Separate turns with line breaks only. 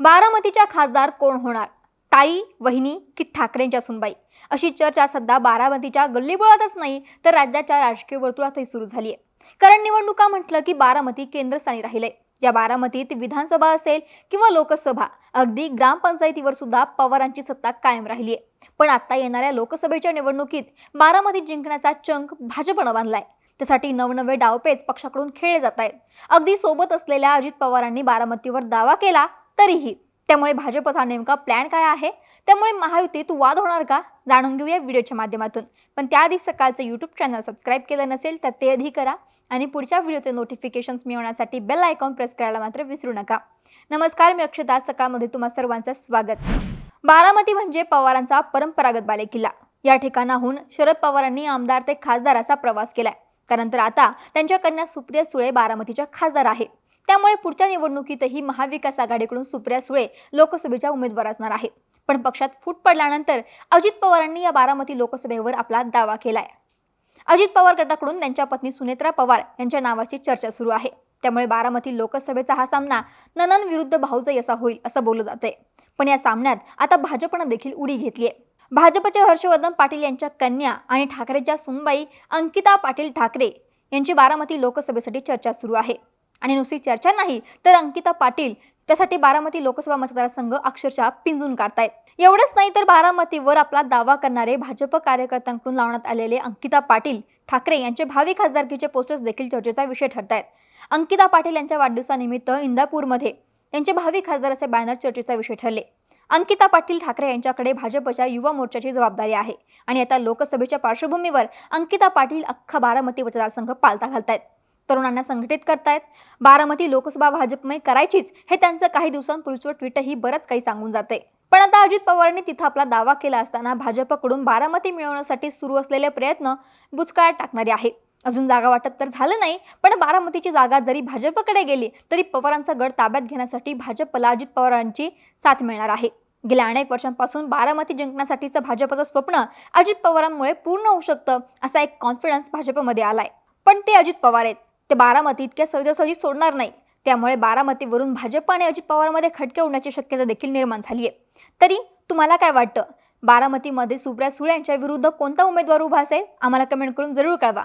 बारामतीच्या खासदार कोण होणार? ताई वहिनी की ठाकरेंच्या सुनबाई? अशी चर्चा सध्या बारामतीच्या गल्लीबोळातच नाही तर राज्याच्या राजकीय वर्तुळातही सुरू झाली आहे कारण निवडणुका म्हटलं की बारामती केंद्रस्थानी राहिलंय. या बारामतीत विधानसभा असेल किंवा लोकसभा अगदी ग्रामपंचायतीवर सुद्धा पवारांची सत्ता कायम राहिली आहे पण आता येणाऱ्या लोकसभेच्या निवडणुकीत बारामती जिंकण्याचा चंक भाजपनं बांधलाय. त्यासाठी नवनवे डावपेच पक्षाकडून खेळले जात आहेत अगदी सोबत असलेल्या अजित पवारांनी बारामतीवर दावा केला तरीही त्यामुळे भाजपचा नेमका प्लॅन काय आहे? त्यामुळे महायुतीत वाद होणार का? जाणून घेऊया व्हिडिओच्या माध्यमातून. पण त्याआधी सकाळचं यूट्यूब चॅनल सबस्क्राईब केलं नसेल तर ते आधी करा आणि पुढच्या व्हिडिओचे नोटिफिकेशन्स मिळवण्यासाठी बेल आयकॉन प्रेस करायला मात्र विसरू नका. नमस्कार मी अक्षता. सकाळमध्ये तुम्हा सर्वांचं स्वागत. बारामती म्हणजे पवारांचा परंपरागत बालेकिल्ला. या ठिकाणाहून शरद पवारांनी आमदार ते खासदाराचा प्रवास केलाय. त्यानंतर आता त्यांच्या कन्या सुप्रिया सुळे बारामतीच्या खासदार आहे त्यामुळे पुढच्या निवडणुकीतही महाविकास आघाडीकडून सुप्रिया सुळे लोकसभेच्या उमेदवार असणार आहे पण पक्षात फूट पडल्यानंतर अजित पवारांनी या बारामती लोकसभेवर आपला दावा केलाय. अजित पवार गटाकडून त्यांच्या पत्नी सुनेत्रा पवार यांच्या नावाची चर्चा सुरू आहे. त्यामुळे बारामती लोकसभेचा हा सामना ननन विरुद्ध भाऊजाई असा होईल असं बोललं जातंय. पण या सामन्यात आता भाजपनं देखील उडी घेतली आहे भाजपचे हर्षवर्धन पाटील यांच्या कन्या आणि ठाकरेच्या सुनबाई अंकिता पाटील ठाकरे यांची बारामती लोकसभेसाठी चर्चा सुरू आहे. आणि नुसती चर्चा नाही तर अंकिता पाटील त्यासाठी बारामती लोकसभा मतदारसंघ अक्षरशः पिंजून काढतायत. एवढंच नाही तर बारामतीवर आपला दावा करणारे भाजप कार्यकर्त्यांकडून लावण्यात आलेले अंकिता पाटील ठाकरे यांचे भावी खासदारकीचे पोस्टर्स देखील चर्चेचा विषय ठरत आहेत अंकिता पाटील यांच्या वाढदिवसानिमित्त इंदापूरमध्ये त्यांचे भावी खासदार असे बॅनर चर्चेचा विषय ठरले. अंकिता पाटील ठाकरे यांच्याकडे भाजपच्या युवा मोर्चाची जबाबदारी आहे. आणि आता लोकसभेच्या पार्श्वभूमीवर अंकिता पाटील अख्खा बारामती मतदारसंघ पालता घालतायत. तरुणांना संघटित करतायत. बारामती लोकसभा भाजपमय करायचीच हे त्यांचं काही दिवसांपूर्वीचं ट्विटही बरंच काही सांगून जाते पण आता अजित पवारांनी तिथं आपला दावा केला असताना भाजपकडून बारामती मिळवण्यासाठी सुरू असलेले प्रयत्न बुचकाळ्यात टाकणारे आहे अजून जागा वाटप तर झालं नाही पण बारामतीची जागा जरी भाजपकडे गेली तरी पवारांचा गड ताब्यात घेण्यासाठी भाजपला अजित पवारांची साथ मिळणार आहे. गेल्या अनेक वर्षांपासून बारामती जिंकण्यासाठीचं भाजपचं स्वप्न अजित पवारांमुळे पूर्ण होऊ शकतं असा एक कॉन्फिडन्स भाजपमध्ये आलाय. पण ते अजित पवार आहेत. ते बारामती इतक्या सहजासहजी सोडणार नाही. त्यामुळे बारामतीवरून भाजप आणि अजित पवारमध्ये खटके उडण्याची शक्यता देखील निर्माण झाली आहे तरी तुम्हाला काय वाटतं? बारामतीमध्ये सुप्रिया सुळे यांच्या विरुद्ध कोणता उमेदवार उभा असेल? आम्हाला कमेंट करून जरूर कळवा.